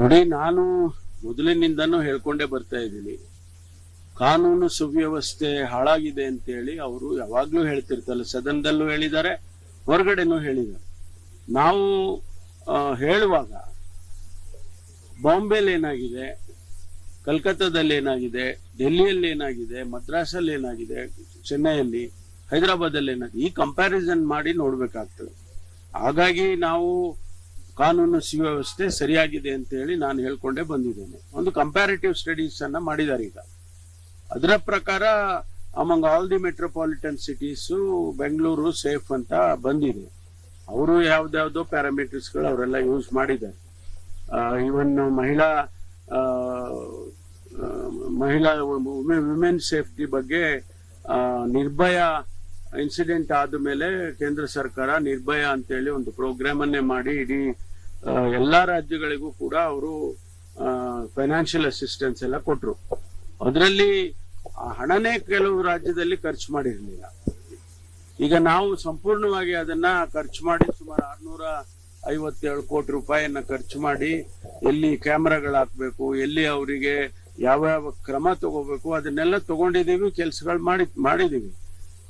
ನೋಡಿ, ನಾನು ಮೊದಲಿನಿಂದನೂ ಹೇಳ್ಕೊಂಡೇ ಬರ್ತಾ ಇದ್ದೀನಿ. ಕಾನೂನು ಸುವ್ಯವಸ್ಥೆ ಹಾಳಾಗಿದೆ ಅಂತೇಳಿ ಅವರು ಯಾವಾಗ್ಲೂ ಹೇಳ್ತಿರ್ತಲ್ಲ ಸದನದಲ್ಲೂ ಹೇಳಿದ್ದಾರೆ, ಹೊರಗಡೆನೂ ಹೇಳಿದ್ದಾರೆ. ನಾವು ಹೇಳುವಾಗ ಬಾಂಬೆಲಿ ಏನಾಗಿದೆ, ಕಲ್ಕತ್ತಾದಲ್ಲಿ ಏನಾಗಿದೆ, ಡೆಲ್ಲಿಯಲ್ಲಿ ಏನಾಗಿದೆ, ಮದ್ರಾಸಲ್ಲಿ ಏನಾಗಿದೆ, ಚೆನ್ನೈಯಲ್ಲಿ, ಹೈದರಾಬಾದಲ್ಲಿ ಏನಾಗಿದೆ, ಈ ಕಂಪ್ಯಾರಿಸನ್ ಮಾಡಿ ನೋಡ್ಬೇಕಾಗ್ತದೆ. ಹಾಗಾಗಿ ನಾವು ಕಾನೂನು ಸುವ್ಯವಸ್ಥೆ ಸರಿಯಾಗಿದೆ ಅಂತ ಹೇಳಿ ನಾನು ಹೇಳ್ಕೊಂಡೇ ಬಂದಿದ್ದೇನೆ. ಒಂದು ಕಂಪ್ಯಾರಿಟಿವ್ ಸ್ಟಡೀಸ್ ಅನ್ನ ಮಾಡಿದ್ದಾರೆ ಈಗ. ಅದರ ಪ್ರಕಾರ among all the metropolitan cities Bengaluru safe ಅಂತ ಬಂದಿದೆ. ಅವರು ಯಾವ್ದಾವ್ದೋ ಪ್ಯಾರಾಮೀಟರ್ಸ್ಗಳು ಅವರೆಲ್ಲ ಯೂಸ್ ಮಾಡಿದ್ದಾರೆ. ಇವನ್ ಮಹಿಳಾ ಮಹಿಳಾ ವಿಮೆನ್ ಸೇಫ್ಟಿ ಬಗ್ಗೆ ನಿರ್ಭಯ ಇನ್ಸಿಡೆಂಟ್ ಆದ ಮೇಲೆ ಕೇಂದ್ರ ಸರ್ಕಾರ ನಿರ್ಭಯ ಅಂತೇಳಿ ಒಂದು ಪ್ರೋಗ್ರಾಮ್ ಅನ್ನೇ ಮಾಡಿ ಇಡೀ ಎಲ್ಲಾ ರಾಜ್ಯಗಳಿಗೂ ಕೂಡ ಅವರು ಫೈನಾನ್ಷಿಯಲ್ ಅಸಿಸ್ಟೆನ್ಸ್ ಎಲ್ಲ ಕೊಟ್ರು. ಅದರಲ್ಲಿ ಹಣನೇ ಕೆಲವು ರಾಜ್ಯದಲ್ಲಿ ಖರ್ಚು ಮಾಡಿರಲಿಲ್ಲ. ಈಗ ನಾವು ಸಂಪೂರ್ಣವಾಗಿ ಅದನ್ನ ಖರ್ಚು ಮಾಡಿ ಸುಮಾರು ಆರ್ನೂರ ಐವತ್ತೇಳು ಕೋಟಿ ರೂಪಾಯಿಯನ್ನ ಖರ್ಚು ಮಾಡಿ ಎಲ್ಲಿ ಕ್ಯಾಮ್ರಾಗಳು ಹಾಕ್ಬೇಕು, ಎಲ್ಲಿ ಅವರಿಗೆ ಯಾವ ಯಾವ ಕ್ರಮ ತಗೋಬೇಕು ಅದನ್ನೆಲ್ಲ ತಗೊಂಡಿದೀವಿ ಕೆಲಸಗಳು ಮಾಡಿ ಮಾಡಿದೀವಿ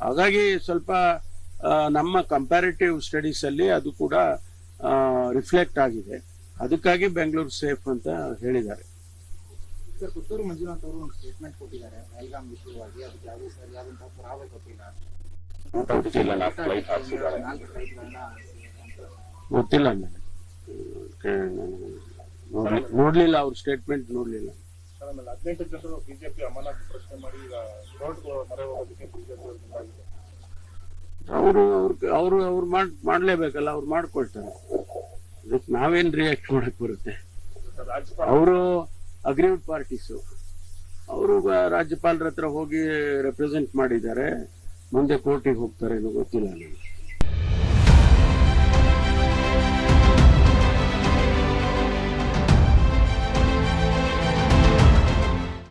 ಹಾಗಾಗಿ ಸ್ವಲ್ಪ ನಮ್ಮ ಕಂಪ್ಯಾರಿಟಿವ್ ಸ್ಟಡೀಸ್ ಅಲ್ಲಿ ಅದು ಕೂಡ ರಿಫ್ಲೆಕ್ಟ್ ಆಗಿದೆ. ಅದಕ್ಕಾಗಿ ಬೆಂಗಳೂರು ಸೇಫ್ ಅಂತ ಹೇಳಿದ್ದಾರೆ. ಸರ್ ಪುತ್ತೂರು ಮಂಜುನಾಥ್ ಅವರು ಒಂದು ಸ್ಟೇಟ್ಮೆಂಟ್ ಕೊಟ್ಟಿದ್ದಾರೆ. ಬೆಲ್ಗಾಮ್ ವಿಷಯವಾಗಿ. ಅದಕ್ಕೆ ಯಾವುದೇ ಸರಿಯಾದಂತಹ ಪುರಾವೆ ಕೊಟ್ಟಿಲ್ಲ. ಗೊತ್ತಿಲ್ಲ ನನಗೆ. ನೋಡ್ಲಿಲ್ಲ ಅವ್ರ ಸ್ಟೇಟ್ಮೆಂಟ್ ನೋಡ್ಲಿಲ್ಲ. ಹದಿನೆಂಟು ಜನರು ಬಿಜೆಪಿ ಅಮಾನತು ಪ್ರಶ್ನೆ ಮಾಡಿ ಈಗ ಕೋರ್ಟ್ ಮೊರೆ ಹೋಗೋದಕ್ಕೆ ಬಿಜೆಪಿ ಅವರು ಅವ್ರ ಅವರು ಅವ್ರು ಮಾಡ್ ಮಾಡ್ಲೇಬೇಕಲ್ಲ ಅವ್ರು ಮಾಡ್ಕೊಳ್ತಾರೆ. ಅದಕ್ಕೆ ನಾವೇನ್ ರಿಯಾಕ್ಟ್ ಮಾಡಕ್ ಬರುತ್ತೆ? ಅವರು ಅಗ್ರಿಮೆಂಟ್ ಪಾರ್ಟೀಸು ಅವರು ರಾಜ್ಯಪಾಲರ ಹತ್ರ ಹೋಗಿ ರೆಪ್ರೆಸೆಂಟ್ ಮಾಡಿದ್ದಾರೆ. ಮುಂದೆ ಕೋರ್ಟಿಗೆ ಹೋಗ್ತಾರೆ ಗೊತ್ತಿಲ್ಲ ನನಗೆ.